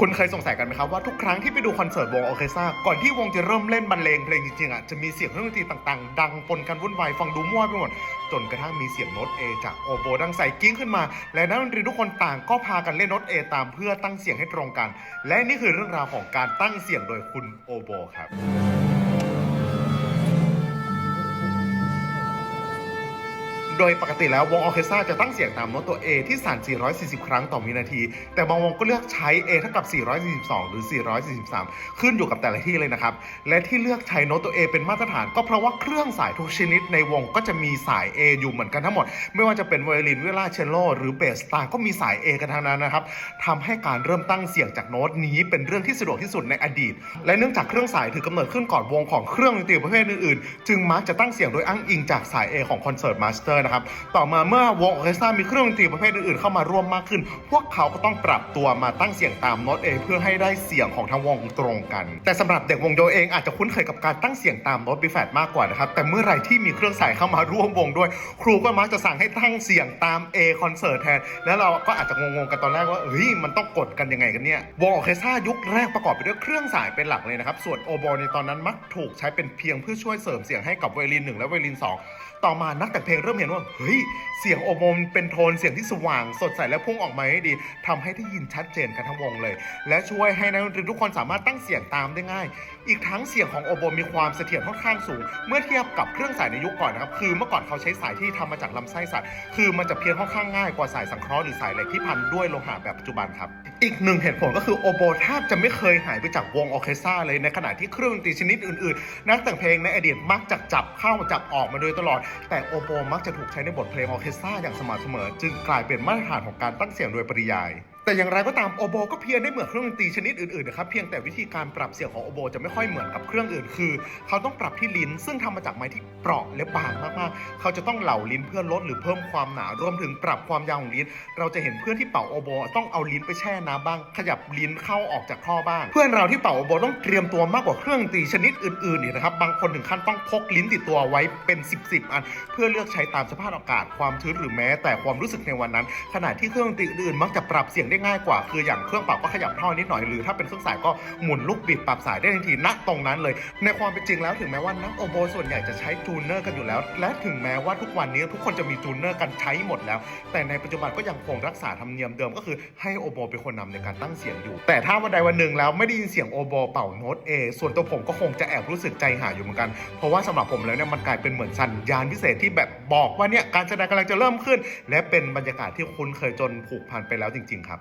คุณเคยสงสัยกันไหมครับว่าทุกครั้งที่ไปดูคอนเสิร์ตวงออเคสตราก่อนที่วงจะเริ่มเล่นบรรเลงเพลงจริงๆอะจะมีเสียงเครื่องดนตรีต่างๆ ดังปนกันวุ่นวายฟังดูมั่วไปหมดจนกระทั่งมีเสียงโน้ตเอจากโอโบดังใส่กิ้งขึ้นมา และนักดนตรีทุกคนต่างก็พากันเล่นโน้ตเอตามเพื่อตั้งเสียงให้ตรงกัน และนี่คือเรื่องราวของการตั้งเสียงโดยคุณโอโบครับ โดยปกติแล้ววงออเคสตราจะตั้งเสียงตามโน้ตตัว A ที่สั่น 440 ครั้งต่อวินาที แต่บางวงก็เลือกใช้ A เท่ากับ 442 หรือ 443 ขึ้นอยู่กับแต่ละที่เลยนะครับ และที่เลือกใช้โน้ตตัว A เป็นมาตรฐาน ก็เพราะว่าเครื่องสายทุกชนิดในวงก็จะมีสาย A อยู่เหมือนกันทั้งหมด ไม่ว่าจะเป็นไวโอลินเวลาเชลโลหรือเบสตาก็มีสาย A กันทั้งนั้นนะครับทำให้การเริ่มตั้งเสียงจากโน้ตนี้เป็นเรื่องที่สะดวกที่สุดในอดีต และเนื่องจากเครื่องสายถือกำเนิดขึ้นก่อนวงของเครื่องดนตรีประเภทอื่นๆ จึงมักจะตั้งเสียงโดยอ้างอิงจากสาย A ของคอนเสิร์ตมาสเตอร์นะครับ ต่อมาเมื่อวงออเคสตรามีเครื่องดนตรีประเภทอื่นๆ เข้ามาร่วมมากขึ้น พวกเขาก็ต้องปรับตัวมาตั้งเสียงตามโน้ต A เพื่อให้ได้เสียงของทั้งวงตรงกัน แต่สำหรับเด็กวงโยเองอาจจะคุ้นเคยกับการตั้งเสียงตามโน้ตบีแฟดมากกว่านะครับ แต่เมื่อไหร่ที่มีเครื่องสายเข้ามาร่วมวงด้วย ครูก็มักจะสั่งให้ตั้งเสียงตาม A คอนเสิร์ตแทน แล้วเราก็อาจจะงงๆกันตอนแรกว่าเฮ้ยมันต้องกดกันยังไงกันเนี่ยวงออเคสตรายุคแรกประกอบไปด้วยเครื่องสายเป็นหลักเลยนะครับ ส่วนโอโบในตอนนั้นมักถูกใช้เป็นเพียงเพื่อช่วยเสริมเสียงให้กับไวลินหนึ่งและไวลินสองต่อมานักแต่งเพลงเริ่มเห็นว่าเฮ้ยเสียงโอโบมเป็นโทนเสียงที่สว่างสดใสและพุ่งออกมาได้ดีทำให้ได้ยินชัดเจนกันทั้งวงเลย และช่วยให้นักดนตรีทุกคนสามารถตั้งเสียงตามได้ง่าย อีกทั้งเสียงของโอโบมีความเสถียรค่อนข้างสูง เมื่อเทียบกับเครื่องสายในยุคก่อนนะครับคือเมื่อก่อนเขาใช้สายที่ทำมาจากลำไส้สัตว์ คือมันจะเพี้ยนค่อนข้างง่ายกว่าสายสังเคราะห์หรือสายเหล็กที่พันด้วยโลหะแบบปัจจุบันครับ อีกหนึ่งเหตุผลก็คือโอโบแทบจะไม่เคยหายไปจากวงออเคสตราเลยในขณะที่เครื่องดนตรีชนิดอื่นๆ นักแต่งเพลงในอดีตมักจะจับเข้าจับออกมาโดยตลอด แต่โอโบมักจะถูกใช้ในบทเพลงออเคสตราอย่างสม่ำเสมอ จึงกลายเป็นมาตรฐานของการตั้งเสียงโดยปริยาย แต่อย่างไรก็ตามโอโบก็เพี้ยงได้เหมือนเครื่องดนตรีชนิดอื่นๆนะครับเพียงแต่วิธีการปรับเสียงของโอโบจะไม่ค่อยเหมือนกับเครื่องอื่น คือ เขาต้องปรับที่ลิ้นซึ่งทำมาจากไม้ที่เปราะและบางมากๆ เขาจะต้องเหล่าลิ้นเพื่อลดหรือเพิ่มความหนารวมถึงปรับความยาวของลิ้น เราจะเห็นเพื่อนที่เป่าโอโบต้องเอาลิ้นไปแช่น้ำบ้าง ขยับลิ้นเข้าออกจากท่อบ้าง เพื่อนเราที่เป่าโอโบต้องเตรียมตัวมากกว่าเครื่องดนตรีชนิดอื่นๆอีกนะครับบางคนถึงขั้นต้องพกลิ้นติดตัวไว้เป็น10บสอัน เพื่อเลือกใช้ตามสภาพอากาศความชื้นหรือแม้ แต่ความรู้สึกในวันนั้น ขณะที่เครื่องดนตรีอื่นมักจะปรับเสียงได้ง่ายกว่า คืออย่างเครื่องเป่าก็ขยับท่อนิดหน่อยหรือถ้าเป็นเครื่องสายก็หมุนลูกบิดปรับสายได้ทันทีณตรงนั้นเลย ในความเป็นจริงแล้วถึงแม้ว่านักโอโบส่วนใหญ่จะใช้จูนเนอร์กันอยู่แล้ว และถึงแม้ว่าทุกวันนี้ทุกคนจะมีจูนเนอร์กันใช้หมดแล้ว แต่ในปัจจุบันก็ยังคงรักษาธรรมเนียมเดิมก็คือให้โอโบเป็นคนนำในการตั้งเสียงอยู่ แต่ถ้าวันใดวันหนึ่งแล้วไม่ได้ยินเสียงโอโบเป่าโน้ตเอส่วนตัวผมก็คงจะแอบรู้สึกใจหายอยู่เหมือนกัน เพราะว่าสำหรับผมแล้วเนี่ยมันกลายเป็นเหมือนสัญญาณพิเศษที่แบบบอกว่าเนี่ยการแสดงกำลังจะเริ่มขึ้น และเป็นบรรยากาศที่คุ้นเคยจนผูกพันไปแล้วจริง ๆ ครับ